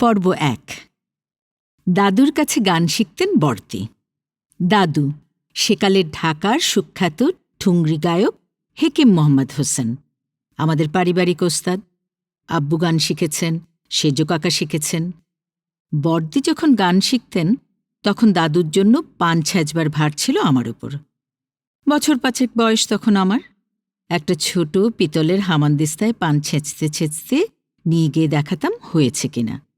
পর্ব এক। দাদুর কাছে গান শিখতেন বর্তি। দাদু, সেকালের ঢাকার সুখ্যাত ঠুংরি গায়ক হেকিম মোহাম্মদ হোসেন, আমাদের পারিবারিক ওস্তাদ। আব্বু গান শিখেছেন, সেজো কাকা শিখেছেন। বর্দি যখন গান শিখতেন, তখন দাদুর জন্য পান ছ্যাঁচবার ভার ছিল আমার উপর। বছর পাঁচেক বয়স তখন আমার। একটা ছোট পিতলের হামানদিস্তায় পান ছেঁচতে ছেঁচতে নিয়ে গিয়ে দেখাতাম হয়েছে কিনা।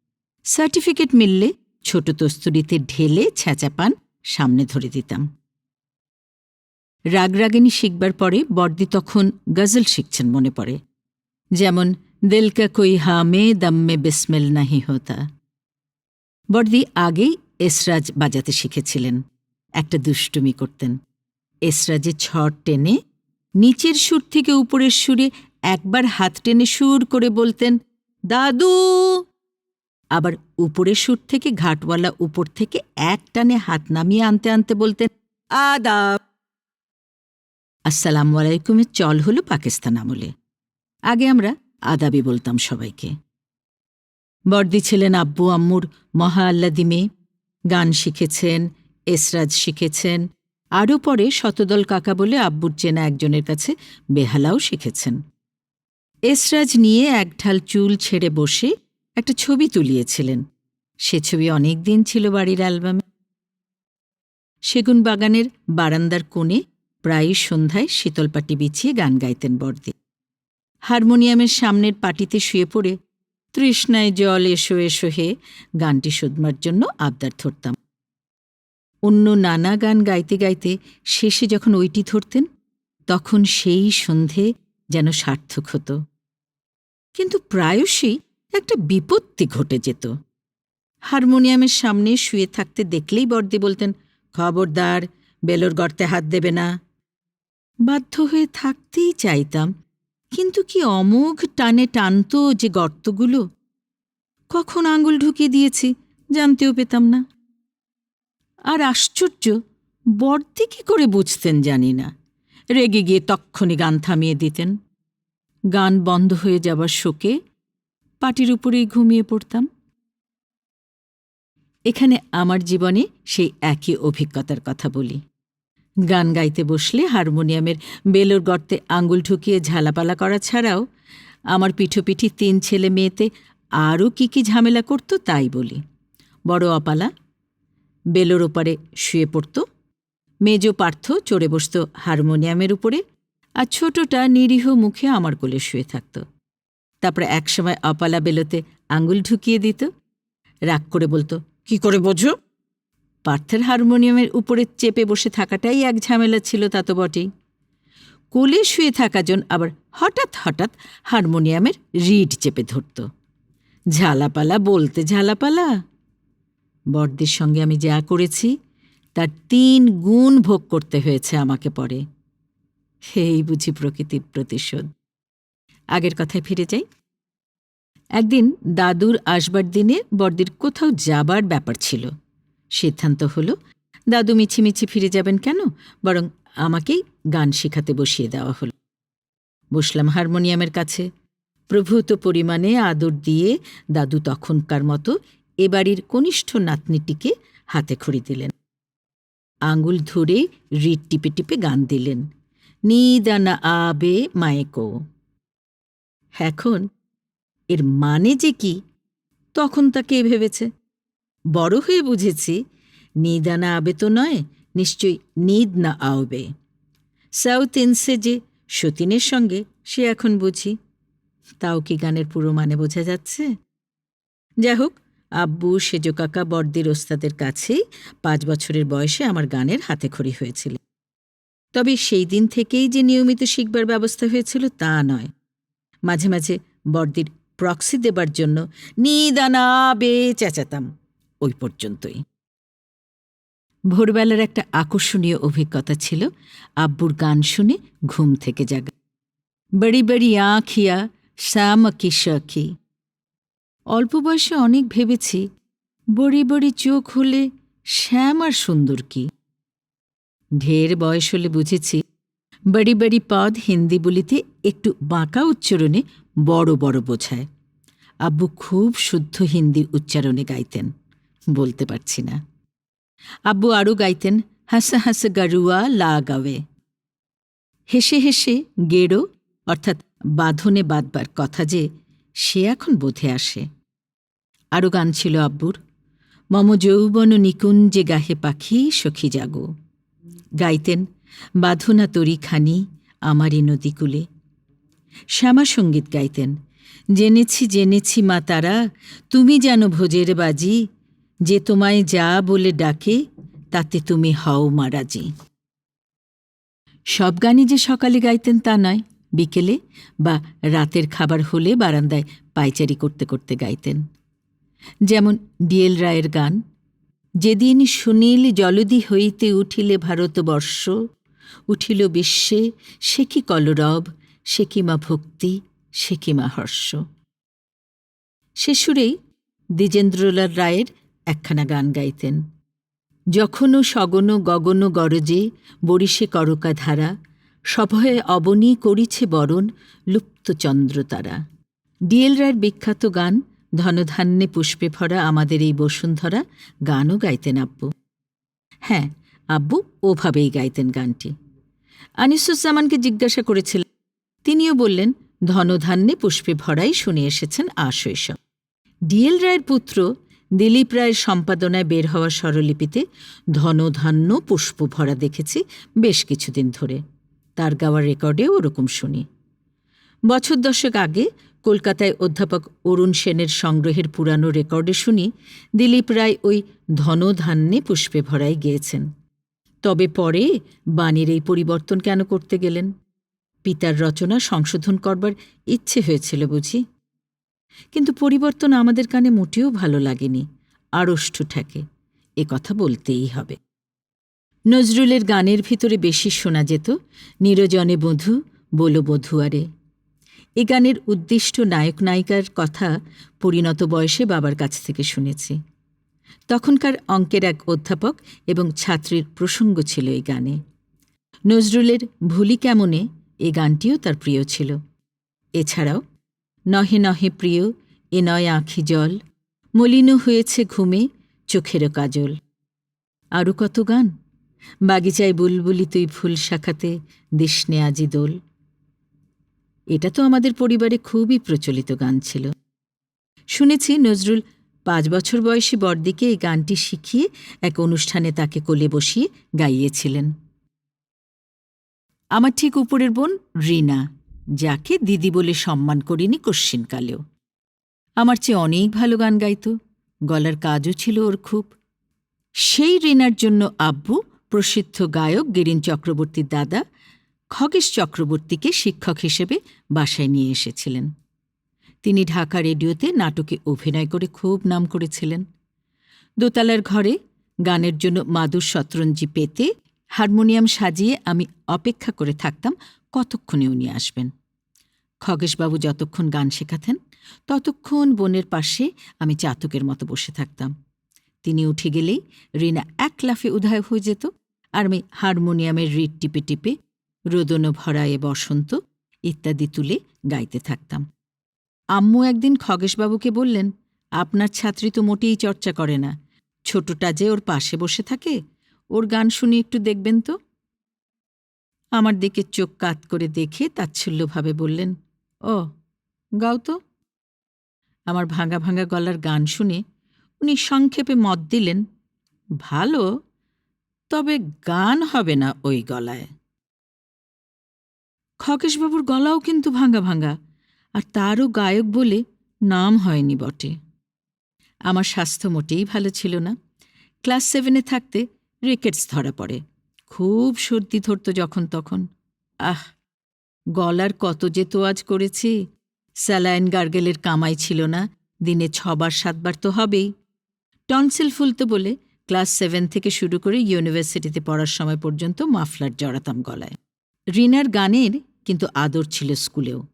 সার্টিফিকেট মিললে ছোট তস্তুরিতে ঢেলে ছ্যাঁচা পান সামনে ধরে দিতাম। রাগরাগিনী শিখবার পরে বর্দি তখন গজল শিখছেন মনে পড়ে, যেমন দিল কা কোই হামে দম্মে বিসমেল নাহি হোতা। বর্দি আগেই এসরাজ বাজাতে শিখেছিলেন, একটা দুষ্টুমি করতেন। এসরাজে ছড় টেনে নিচের সুর থেকে উপরের সুরে একবার হাত টেনে সুর করে বলতেন, দাদু আবার উপরের সুর থেকে ঘাটওয়ালা উপর থেকে এক টানে হাত নামিয়ে আনতে আনতে বলতেন, আদাব। আসসালামু আলাইকুমের চল হল পাকিস্তান আমলে। আগে আমরা আদাবি বলতাম সবাইকে। বর্দি ছিলেন আব্বু আম্মুর মহা আল্লাদি মেয়ে। গান শিখেছেন, এসরাজ শিখেছেন। আরও পরে শতদল কাকা বলে আব্বুর চেনা একজনের কাছে বেহালাও শিখেছেন। এসরাজ নিয়ে এক ঢাল চুল ছেড়ে বসে একটা ছবি তুলিয়েছিলেন। সে ছবি অনেক দিন ছিল বাড়ির অ্যালবামে। সেগুন বাগানের বারান্দার কোণে প্রায়ই সন্ধ্যায় শীতলপাটি বিছিয়ে গান গাইতেন বর্দি হারমোনিয়ামের সামনের পাটিতে শুয়ে পড়ে তৃষ্ণায় জল এসো এসো হে গানটি শোধবার জন্য আবদার ধরতাম। অন্য নানা গান গাইতে গাইতে শেষে যখন ওইটি ধরতেন, তখন সেই সন্ধে যেন সার্থক হতো। কিন্তু প্রায়শই একটা বিপত্তি ঘটে যেত। হারমোনিয়ামের সামনে শুয়ে থাকতে দেখলেই বর্দি বলতেন, খবরদার বেলোর গর্তে হাত দেবে না। বাধ্য হয়ে থাকতেই চাইতাম, কিন্তু কি অমোঘ টানে টানত যে গর্তগুলো? কখন আঙুল ঢুকিয়ে দিয়েছি জানতেও পেতাম না। আর আশ্চর্য বর্দি কি করে বুঝতেন জানি না। রেগে গিয়ে তক্ষণি গান থামিয়ে দিতেন। গান বন্ধ হয়ে যাবার শোকে পাটির উপরেই ঘুমিয়ে পড়তাম। এখানে আমার জীবনে সেই একই অভিজ্ঞতার কথা বলি। গান গাইতে বসলে হারমোনিয়ামের বেলোর গর্তে আঙ্গুল ঢুকিয়ে ঝালাপালা করা ছাড়াও আমার পিঠোপিঠি তিন ছেলে মেয়েতে আরও কি কি ঝামেলা করত তাই বলি। বড় অপালা, বেলোর ওপারে শুয়ে পড়ত, মেজ পার্থ চড়ে বসত হারমোনিয়ামের উপরে, আর ছোটটা নিরীহ মুখে আমার কোলে শুয়ে থাকত। তারপরে একসময় অপালা বেলোতে আঙুল ঢুকিয়ে দিত, রাগ করে বলতো, কি করে বোঝো? পার্থের হারমোনিয়ামের উপরে চেপে বসে থাকাটাই এক ঝামেলা ছিল তা তো বটেই। কোলে শুয়ে থাকাজন আবার হঠাৎ হঠাৎ হারমোনিয়ামের রিড চেপে ধরত। ঝালাপালা বলতে ঝালাপালা। বর্দির সঙ্গে আমি যা করেছি, তার তিন গুণ ভোগ করতে হয়েছে আমাকে পরে। এই বুঝি প্রকৃতির প্রতিশোধ। আগের কথায় ফিরে যাই। একদিন দাদুর আসবার দিনে বর্দির কোথাও যাবার ব্যাপার ছিল। সিদ্ধান্ত হলো, দাদু মিছিমিছি ফিরে যাবেন কেন? বরং আমাকেই গান শেখাতে বসিয়ে দেওয়া হলো। বসলাম হারমোনিয়ামের কাছে। প্রভূত পরিমাণে আদর দিয়ে দাদু তখনকার মতো এ বাড়ির কনিষ্ঠ নাতনিটিকে হাতে খড়ি দিলেন। আঙ্গুল ধরে রিট টিপে টিপে গান দিলেন। নিদানা আবে মায়েকো। এখন এর মানে যে কি, তখন তাকে ভেবেছে। বড় হয়ে বুঝেছি, নিদানা আবে তো নয়, নিশ্চয়ই নিদ না আওবে। সাউথ ইনসে যে সতীনের সঙ্গে সে এখন বুঝি। তাও কি গানের পুরো মানে বোঝা যাচ্ছে? যাই হোক আব্বু, সেজো কাকা বর্দির ওস্তাদের কাছেই পাঁচ বছরের বয়সে আমার গানের হাতে খড়ি হয়েছিল। তবে সেই দিন থেকেই যে নিয়মিত শিখবার ব্যবস্থা হয়েছিল তা নয়। মাঝে মাঝে বর্দির প্রক্সি দেবার জন্য নিদানা বে চেঁচাতাম ওই পর্যন্তই। ভোরবেলার একটা আকর্ষণীয় অভিজ্ঞতা ছিল আব্বুর গান শুনে ঘুম থেকে জাগা। বড়ি বড়ি আঁখিয়া শ্যাম কি সখী অল্প বয়সে অনেক ভেবেছি বড়ি বড়ি চোখ হলে শ্যাম আর সুন্দর কি। ঢের বয়স হলে বুঝেছি বড়ি বড়ি পদ হিন্দি বলিতে একটু বাঁকা উচ্চারণে বড় বড় বোঝায় আব্বু খুব শুদ্ধ হিন্দি উচ্চারণে গাইতেন বলতে পারছি না আব্বু আরও গাইতেন হাসা হাসা গারুয়া লা গাওয়ে হেসে হেসে গেড়ো অর্থাৎ বাঁধনে বাঁধবার কথা যে সে এখন বোধে আসে আরও গান ছিল আব্বুর মম যৌবন নিকুঞ্জে গাহে পাখি সখী জাগো গাইতেন বাঁধনা তরি খানি আমারই নদীকূলে। শ্যামা সংগীত গাইতেন, জেনেছি জেনেছি মা তারা, তুমি যেন ভোজের বাজি, যে তোমায় যা বলে ডাকে, তাতে তুমি হও মারাজি সব গানই যে সকালে গাইতেন তা নয়, বিকেলে বা রাতের খাবার হলে বারান্দায় পায়চারি করতে করতে গাইতেন। যেমন ডিএল রায়ের গান, যেদিন সুনীল জলদি হইতে উঠিলে ভারতবর্ষ উঠিল বিশ্বে, সে কি কলরব, সে কি মা ভক্তি, সে কি মা হর্ষ। সে সুরেই দ্বিজেন্দ্রলাল রায়ের একখানা গান গাইতেন। যখনও সগন গগন গরজে বরিশে করকা ধারা সভয়ে অবনী করিছে বরণ লুপ্ত চন্দ্র তারা। ডিএল রায়ের বিখ্যাত গান, ধনধান্যে পুষ্পে ভরা আমাদের এই বসুন্ধরা, গানও গাইতেন আব্বু। হ্যাঁ আব্বু ওভাবেই গাইতেন গানটি। আনিসুজ্জামানকে জিজ্ঞাসা করেছিলেন। তিনিও বললেন, ধনধান্যে পুষ্পে ভরাই শুনে এসেছেন আশৈশব। ডিএল রায়ের পুত্র দিলীপ রায়ের সম্পাদনায় বের হওয়া স্বরলিপিতে ধনধান্য পুষ্প ভরা দেখেছি বেশ কিছুদিন ধরে। তার গাওয়ার রেকর্ডেও ওরকম শুনি। বছর দশেক আগে কলকাতায় অধ্যাপক অরুণ সেনের সংগ্রহের পুরানো রেকর্ডে শুনি দিলীপ রায় ওই ধনধান্যে পুষ্পে ভরাই গিয়েছেন। তবে পরে বাণীর এই পরিবর্তন কেন করতে গেলেন? পিতার রচনা সংশোধন করবার ইচ্ছে হয়েছিল বুঝি। কিন্তু পরিবর্তন আমাদের কানে মোটেও ভালো লাগেনি আড়ষ্ঠ ঠেকে এ কথা বলতেই হবে। নজরুলের গানের ভিতরে বেশি শোনা যেত, নিরজনে বধূ, বলো বধুয়ারে। এ গানের উদ্দিষ্ট নায়ক নায়িকার কথা পরিণত বয়সে বাবার কাছ থেকে শুনেছি। তখনকার অঙ্কের এক অধ্যাপক এবং ছাত্রীর প্রসঙ্গ ছিল এই গানে। নজরুলের ভুলি কেমনে এ গানটিও তার প্রিয় ছিল। এছাড়াও, নহে নহে প্রিয়, এ নয় আঁখি জল, মলিন হয়েছে ঘুমে চোখেরও কাজল। আরও কত গান? বাগিচায় বুলবুলি তুই ফুল শাখাতে দিসনে আজি দোল। এটা তো আমাদের পরিবারে খুবই প্রচলিত গান ছিল। শুনেছি নজরুল পাঁচ বছর বয়সী বর্দিকে এই গানটি শিখিয়ে এক অনুষ্ঠানে তাকে কোলে বসিয়ে গাইয়েছিলেন। আমার ঠিক উপরের বোন রিনা, যাকে দিদি বলে সম্মান করিনি কশ্চিনকালেও। আমার চেয়ে অনেক ভালো গান গাইত, গলার কাজও ছিল ওর খুব। সেই রিনার জন্য আব্বু, প্রসিদ্ধ গায়ক গিরিন চক্রবর্তীর দাদা খগেশ চক্রবর্তীকে শিক্ষক হিসেবে বাসায় নিয়ে এসেছিলেন। তিনি ঢাকা রেডিওতে নাটকে অভিনয় করে খুব নাম করেছিলেন। দোতলার ঘরে গানের জন্য মাদুর শতরঞ্জি পেতে হারমোনিয়াম সাজিয়ে আমি অপেক্ষা করে থাকতাম কতক্ষণে উনি আসবেন। খগেশবাবু যতক্ষণ গান শেখাতেন, ততক্ষণ বোনের পাশে আমি চাতকের মতো বসে থাকতাম। তিনি উঠে গেলেই রিনা এক লাফে উদয় হয়ে যেত আর আমি হারমোনিয়ামের রিড টিপে টিপে রোদন ভরায়ে বসন্ত ইত্যাদি তুলে গাইতে থাকতাম। আম্মু একদিন খগেশবাবুকে বললেন, আপনার ছাত্রী তো মোটেই চর্চা করে না। ছোটটা যে ওর পাশে বসে থাকে, ওর গান শুনে একটু দেখবেন তো? আমার দিকে চোখ কাত করে দেখে তাচ্ছল্যভাবে বললেন, ও, গাও তো। আমার ভাঙা ভাঙা গলার গান শুনে উনি সংক্ষেপে মত দিলেন, ভালো, তবে গান হবে না ওই গলায়। খকেশবাবুর গলাও কিন্তু ভাঙা ভাঙা আর তারও গায়ক বলে নাম হয়নি বটে। আমার স্বাস্থ্য মোটেই ভালো ছিল না। ক্লাস সেভেনে থাকতে রিকেটস ধরা পড়ে। খুব সর্দি ধরত যখন তখন। আহ, গলার কত যে তোয়াজ করেছি। স্যালাইন গার্গেলের কামাই ছিল না। দিনে ছবার, সাতবার তো হবেই। টনসিল ফুলতো বলে ক্লাস সেভেন থেকে শুরু করে ইউনিভার্সিটিতে পড়ার সময় পর্যন্ত মাফলার জড়াতাম গলায়। রিনার গানের কিন্তু আদর ছিল স্কুলেও।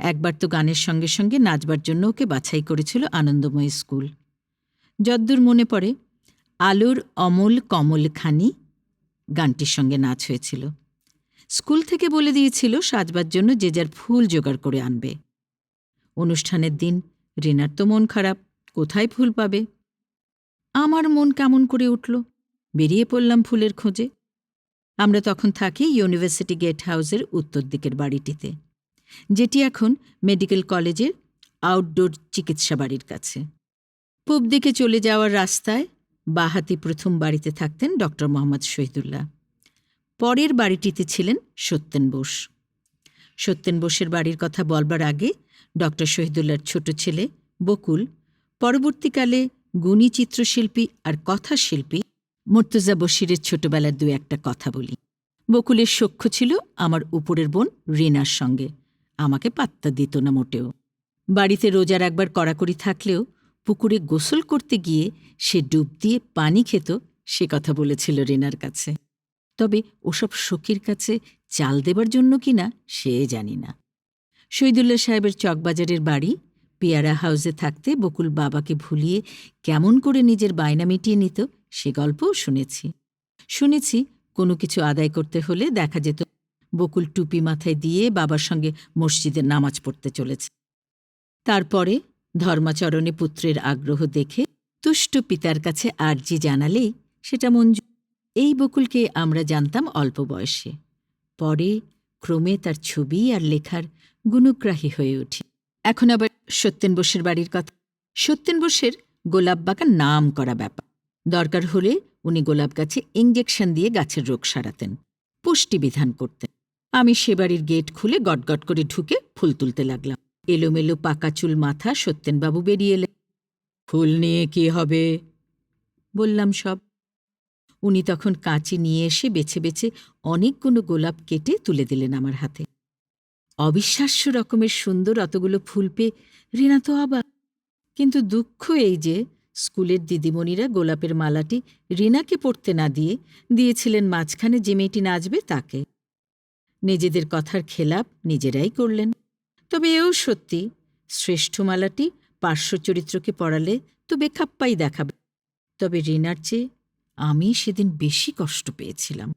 একবার তো গানের সঙ্গে সঙ্গে নাচবার জন্য ওকে বাছাই করেছিল আনন্দময়ী স্কুল। যদ্দূর মনে পড়ে, আলোর অমল কমল খানি গানটির সঙ্গে নাচ হয়েছিল। স্কুল থেকে বলে দিয়েছিল, সাজবার জন্য যে যার ফুল জোগাড় করে আনবে। অনুষ্ঠানের দিন, রিনার তো মন খারাপ, কোথায় ফুল পাবে? আমার মন কেমন করে উঠল? বেরিয়ে পড়লাম ফুলের খোঁজে। আমরা তখন থাকি ইউনিভার্সিটি গেট হাউসের উত্তর দিকের বাড়িটিতে। যেটি এখন মেডিকেল কলেজের আউটডোর চিকিৎসা বাড়ির কাছে। পূব দিকে চলে যাওয়ার রাস্তায় বাহাতি প্রথম বাড়িতে থাকতেন ডক্টর মোহাম্মদ শহীদুল্লাহ। পরের বাড়িটিতে ছিলেন সত্যেন বোস। সত্যেন বোসের বাড়ির কথা বলবার আগে ডক্টর শহীদুল্লাহর ছোট ছেলে বকুল, পরবর্তীকালে গুণী চিত্রশিল্পী আর কথাশিল্পী মুর্তজা বশিরের ছোটবেলার দু একটা কথা বলি। বকুলের সখ্য ছিল আমার উপরের বোন রিনার সঙ্গে। আমাকে পাত্তা দিত না মোটেও। বাড়িতে রোজার একবার কড়াকড়ি থাকলেও পুকুরে গোসল করতে গিয়ে সে ডুব দিয়ে পানি খেত, সে কথা বলেছিল রিনার কাছে। তবে ওসব সখীর কাছে চাল দেবার জন্য কিনা সে জানি না। শহীদুল্লাহ সাহেবের চকবাজারের বাড়ি, পেয়ারা হাউসে থাকতে বকুল বাবাকে ভুলিয়ে কেমন করে নিজের বায়না মিটিয়ে নিত, সে গল্পও শুনেছি। শুনেছি কোনো কিছু আদায় করতে হলে দেখা যেত বকুল টুপি মাথায় দিয়ে বাবার সঙ্গে মসজিদে নামাজ পড়তে চলেছে। তারপরে ধর্মাচরণে পুত্রের আগ্রহ দেখে তুষ্ট পিতার কাছে আর্জি জানালেই সেটা মঞ্জু এই বকুলকে আমরা জানতাম অল্প বয়সে। পরে ক্রমে তার ছবি আর লেখার গুণগ্রাহী হয়ে উঠি। এখন আবার সত্যেন বোসের বাড়ির কথা। সত্যেন বোসের গোলাপ বাগান নাম করা ব্যাপার। দরকার হলে উনি গোলাপ গাছে ইঞ্জেকশন দিয়ে গাছের রোগ সারাতেন। পুষ্টি বিধান করতেন। আমি সে বাড়ির গেট খুলে গটগট করে ঢুকে ফুল তুলতে লাগলাম। এলোমেলো পাকা চুল মাথা সত্যেনবাবু বেরিয়ে এলেন ফুল নিয়ে কি হবে? বললাম সব। উনি তখন কাঁচি নিয়ে এসে বেছে বেছে অনেকগুলো গোলাপ কেটে তুলে দিলেন আমার হাতে। অবিশ্বাস্য রকমের সুন্দর অতগুলো ফুল পেয়ে রিনা তো আবার কিন্তু দুঃখ এই যে স্কুলের দিদিমণিরা গোলাপের মালাটি রিনাকে পড়তে না দিয়ে দিয়েছিলেন মাঝখানে যে মেয়েটি নাচবে তাকে। নিজেদের কথার খেলাপ নিজেরাই করলেন। তবে এও সত্যি, শ্রেষ্ঠ মালাটি পার্শ্ব চরিত্রকে পড়ালে তো বেখাপ্পাই দেখাবে। তবে রিনার চেয়ে আমি সেদিন বেশি কষ্ট পেয়েছিলাম।